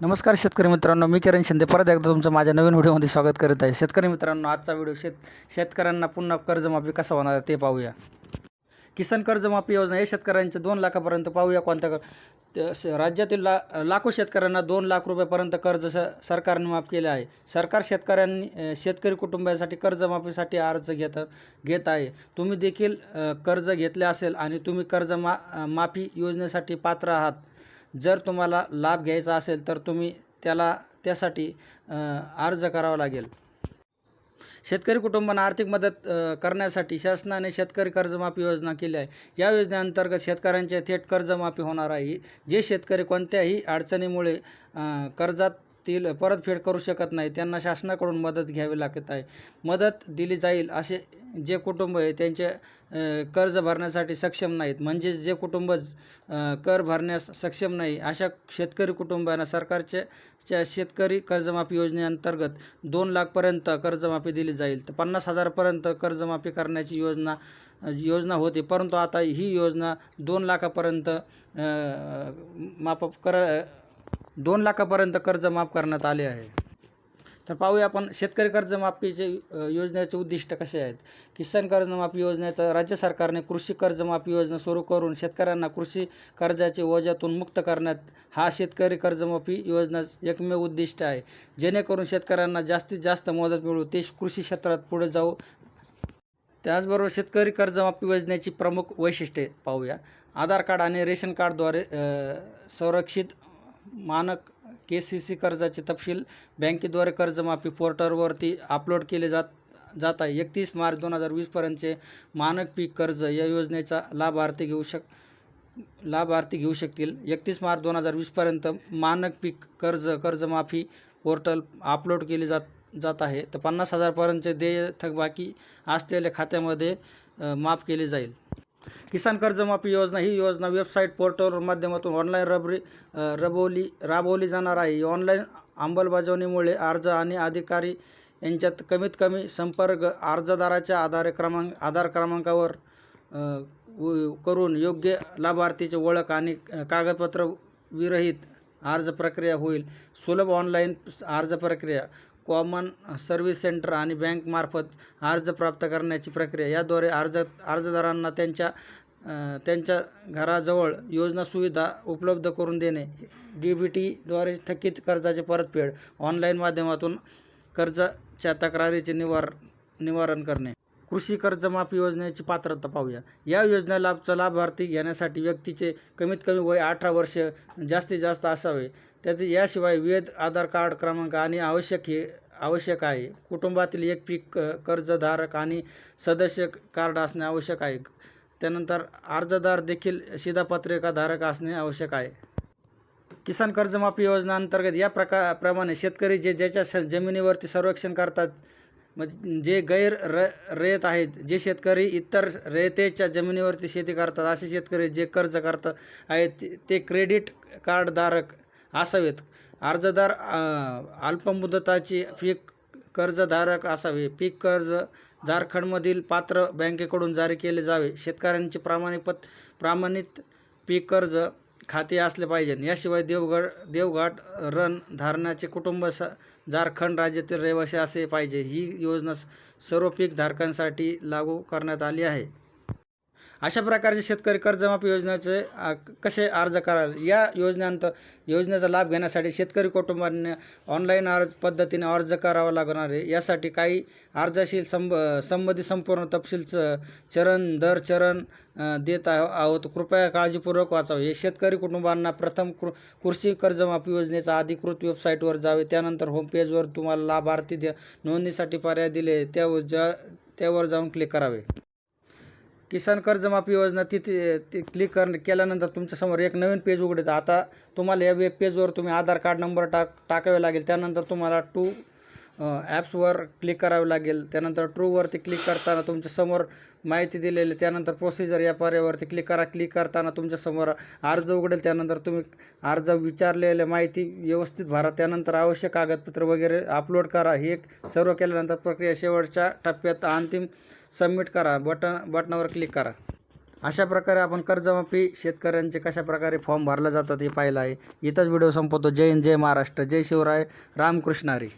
नमस्कार शेतकरी मित्रांनो मी किरण शिंदे. परत एकदा तुमचं माझ्या नवीन व्हिडिओमध्ये स्वागत करत आहे. शेतकरी मित्रांनो आजचा व्हिडिओ शेत शेतकऱ्यांना पुन्हा कर्जमाफी कसा होणार आहे ते पाहूया. किसान कर्जमाफी योजना हे शेतकऱ्यांचे दोन लाखापर्यंत पाहूया. कोणत्या कर- राज्यातील ला लाखो शेतकऱ्यांना दोन लाख रुपयापर्यंत कर्ज स सरकारने माफ केले आहे. सरकार शेतकऱ्यांनी शेतकरी कुटुंबासाठी कर्जमाफीसाठी अर्ज घेत घेत आहे. तुम्ही देखील कर्ज घेतले असेल आणि तुम्ही कर्ज मा माफी योजनेसाठी पात्र आहात. जर तुम्हाला लाभ घ्यायचा असेल तर तुम्ही त्याला त्यासाठी अर्ज करावा लागेल. शेतकरी कुटुंबांना आर्थिक मदत करण्यासाठी शासनाने शेतकरी कर्जमाफी योजना केली आहे. या योजनेअंतर्गत शेतकऱ्यांचे थेट कर्जमाफी होणार आहे. जे शेतकरी कोणत्याही अडचणीमुळे कर्जात कर्जातील परतफेड करू शकत नाही. त्यांना शासनाकडून मदत घ्यावी लागत आहे. मदत दिली जाईल असे जे कुटुंब आहे त्यांचे कर्ज भरण्यासाठी सक्षम नाहीत. म्हणजेच जे कुटुंब कर भरण्यास सक्षम नाही अशा शेतकरी कुटुंबांना सरकारचे च्या शेतकरी कर्जमाफी योजनेअंतर्गत दोन लाखपर्यंत कर्जमाफी दिली जाईल. तर पन्नास हजारपर्यंत कर्जमाफी करण्याची योजना योजना होती. परंतु आता ही योजना दोन लाखापर्यंत माफ कर दोन लाखापर्यंत कर्ज माफ करण्यात आले आहे. तर पाहूया आपण शेतकरी कर्जमाफीचे योजनेचे उद्दिष्ट कसे आहेत. किसान कर्जमाफी योजनेचं राज्य सरकारने कृषी कर्जमाफी योजना सुरू करून शेतकऱ्यांना कृषी कर्जाचे ओझ्यातून मुक्त करण्यात हा शेतकरी कर्जमाफी योजना एकमेव उद्दिष्ट आहे. जेणेकरून शेतकऱ्यांना जास्तीत जास्त मदत मिळू ते कृषी क्षेत्रात पुढे जाऊ. त्याचबरोबर शेतकरी कर्जमाफी योजनेची प्रमुख वैशिष्ट्ये पाहूया. आधार कार्ड आणि रेशन कार्डद्वारे संरक्षित मानक के सी सी कर्जाचे तपशील बँकेद्वारे कर्जमाफी पोर्टलवरती अपलोड केले जात जात आहे. एकतीस मार्च दोन हजार वीसपर्यंतचे मानक पीक कर्ज या योजनेचा लाभार्थी घेऊ शक लाभार्थी घेऊ शकतील. एकतीस मार्च दोन हजार वीसपर्यंत मानक पीक कर्ज कर्जमाफी पोर्टल अपलोड केले जात जात आहे. तर पन्नास हजारपर्यंतचे देय थकबाकी असलेल्या खात्यामध्ये माफ केले जाईल. किसान कर्जमाफी योजना ही योजना वेबसाईट पोर्टलवर माध्यमातून ऑनलाईन रबरी रबवली राबवली जाणार आहे. ऑनलाईन अंमलबजावणीमुळे अर्ज आणि अधिकारी यांच्यात कमीत कमी संपर्क अर्जदाराच्या आधार क्रमांक आधार क्रमांकावर व- करून योग्य लाभार्थीची ओळख आणि कागदपत्र विरहित अर्ज प्रक्रिया होईल. सुलभ ऑनलाईन अर्ज प्रक्रिया. कॉमन सर्व्हिस सेंटर आणि बँकमार्फत अर्ज प्राप्त करण्याची प्रक्रिया. याद्वारे अर्ज अर्जदारांना त्यांच्या त्यांच्या घराजवळ योजना सुविधा उपलब्ध करून देणे डी बी टीद्वारे थकीत कर्जाचे परतफेड ऑनलाईन माध्यमातून कर्जाच्या तक्रारीचे निवार निवारण करणे. कृषी कर्जमाफी योजनेची पात्रता पाहूया. या योजना लाभचा लाभार्थी घेण्यासाठी व्यक्तीचे कमीत कमी वय अठरा वर्ष जास्तीत जास्त असावे. त्याचे याशिवाय वेद आधार कार्ड क्रमांक आणि आवश्यक हे आवश्यक आहे. कुटुंबातील एक पीक कर्जधारक आणि सदस्य कार्ड असणे आवश्यक आहे. त्यानंतर अर्जदार देखील शिधापत्रिकाधारक असणे आवश्यक आहे. किसान कर्जमाफी योजना अंतर्गत या प्रका प्रमाणे शेतकरी जे ज्याच्या श जमिनीवरती संरक्षण करतात मग जे गैर र रयत आहेत जे शेतकरी इतर रयतेच्या जमिनीवरती शेती करतात असे शेतकरी जे कर्ज करतात आहेत ते क्रेडिट कार्डधारक असावेत. अर्जदार अल्पमुदताची पीक कर्जधारक असावे. पीक कर्ज झारखंडमधील पात्र बँकेकडून जारी केले जावे. शेतकऱ्यांचे प्रामाणिक पत प्रमाणित पीक कर्ज खाते असले पाहिजे. याशिवाय देवगड देवघाट रण धारणाचे कुटुंब स झारखंड राज्यातील रहिवासी असे पाहिजे. ही योजना स- सर्व पीक धारकांसाठी लागू करण्यात आली आहे. अशा प्रकारचे शेतकरी कर्जमाफी योजनेचे कसे अर्ज कराल? या योजनेनंतर योजनेचा लाभ घेण्यासाठी शेतकरी कुटुंबांना ऑनलाईन अर्ज पद्धतीने अर्ज करावा लागणार आहे. यासाठी काही अर्जाशी संब संबंधित संपूर्ण तपशील च चरण दर चरण देत आहो आहोत. कृपया काळजीपूर्वक वाचावे. हे शेतकरी कुटुंबांना प्रथम कृ कृषी कर्जमाफी योजनेचा अधिकृत वेबसाईटवर जावे. त्यानंतर होमपेजवर तुम्हाला लाभार्थी द्या नोंदणीसाठी पर्याय दिले. त्यावर ज्या त्यावर जाऊन क्लिक करावे. किसान कर्जमाफी योजना तिथे ती क्लिक कर केल्यानंतर तुमच्यासमोर एक नवीन पेज उघडेल आता तुम्हाला या वेब पेजवर तुम्ही आधार कार्ड नंबर टाक टाकावे लागेल. त्यानंतर तुम्हाला टू ॲप्सवर क्लिक करावे लागेल. त्यानंतर ट्रूवरती क्लिक करताना तुमच्यासमोर माहिती दिलेली त्यानंतर प्रोसिजर या पर्यावरती क्लिक करा. क्लिक करताना तुमच्यासमोर अर्ज उघडेल त्यानंतर तुम्ही अर्ज विचारलेल्या माहिती व्यवस्थित भरा. त्यानंतर आवश्यक कागदपत्र वगैरे अपलोड करा. हे सर्व केल्यानंतर प्रक्रिया शेवटच्या टप्प्यात अंतिम सबमिट करा. बटन बटनावर क्लिक करा. अशा प्रकारे आपण कर्जमाफी शेतकऱ्यांचे कशा प्रकारे फॉर्म भरला जातात हे पाहिलं आहे. इथंच व्हिडिओ संपवतो. जय हिंद जय महाराष्ट्र. जय शिवराय. रामकृष्णारी